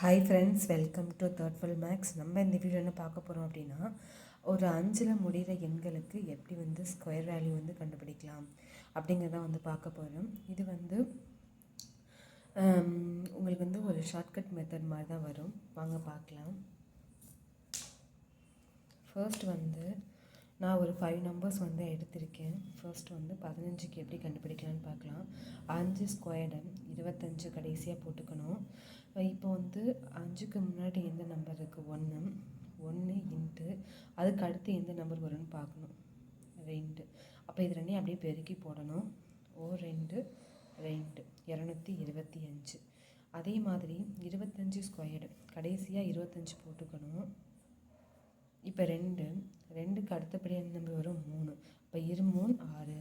Hi friends welcome to third full max நம்ம இந்த video என்ன பார்க்க போகிறோம் அப்படின்னா ஒரு அஞ்சில் முடிகிற எண்களுக்கு எப்படி வந்து ஸ்கொயர் வேல்யூ வந்து கண்டுபிடிக்கலாம் அப்படிங்கிறத வந்து பார்க்க போகிறோம் இது வந்து உங்களுக்கு வந்து ஒரு ஷார்ட்கட் மெத்தட் மாதிரி தான் வரும். வாங்க பார்க்கலாம். ஃபர்ஸ்ட் வந்து நான் ஒரு ஃபைவ் நம்பர்ஸ் வந்து எடுத்திருக்கேன். ஃபர்ஸ்ட் வந்து பதினஞ்சுக்கு எப்படி கண்டுபிடிக்கலான்னு பார்க்கலாம். அஞ்சு ஸ்கொயர்டு இருபத்தஞ்சு கடைசியாக போட்டுக்கணும். இப்போ வந்து அஞ்சுக்கு முன்னாடி எந்த நம்பர் இருக்குது ஒன்று ஒன்று இன்ட்டு அதுக்கு அடுத்து எந்த நம்பர் வரும்னு பார்க்கணும். ரெண்டு. அப்போ இது ரெண்டையும் அப்படியே பெருக்கி போடணும். ஓ ரெண்டு ரெண்டு. இரநூத்தி இருபத்தி அஞ்சு. அதே மாதிரி இருபத்தஞ்சு ஸ்கொயர்டு கடைசியாக இருபத்தஞ்சி போட்டுக்கணும். இப்போ ரெண்டு. ரெண்டுக்கு அடுத்தபடி எந்த நம்பர் வரும்? மூணு. இப்போ இரு மூணு ஆறு.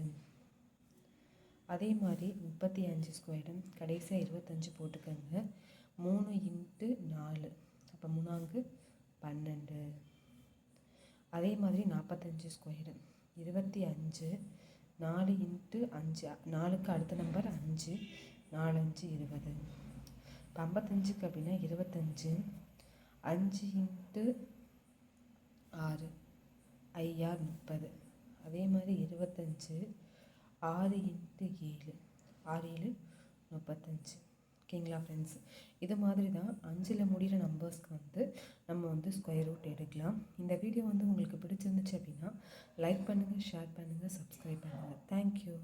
அதே மாதிரி முப்பத்தி அஞ்சு ஸ்கொயர்டு கடைசியாக இருபத்தஞ்சு போட்டுக்கோங்க. மூணு இன்ட்டு நாலு. அப்போ மூணாங்கு பன்னெண்டு. அதே மாதிரி நாற்பத்தஞ்சு ஸ்கொயர் இருபத்தி அஞ்சு நாலு இன்ட்டு அஞ்சு. நாலுக்கு அடுத்த நம்பர் அஞ்சு நாலஞ்சு இருபது இப்போ ஐம்பத்தஞ்சுக்கு அப்படின்னா இருபத்தஞ்சு அஞ்சு இன்ட்டு ஆறு ஐஆர் முப்பது. அதே மாதிரி இருபத்தஞ்சு ஆறு இன்ட்டு ஏழு. ஆறு ஏழு முப்பத்தஞ்சு. ஓகேங்களா ஃப்ரெண்ட்ஸ் இது மாதிரி தான் அஞ்சில் முடிகிற நம்பர்ஸ்க்கு வந்து நம்ம வந்து ஸ்கொயர் ரூட் எடுக்கலாம். இந்த வீடியோ வந்து உங்களுக்கு பிடிச்சிருந்துச்சு அப்படின்னா லைக் பண்ணுங்கள் ஷேர் பண்ணுங்கள் சப்ஸ்கிரைப் பண்ணுங்கள் தேங்க்யூ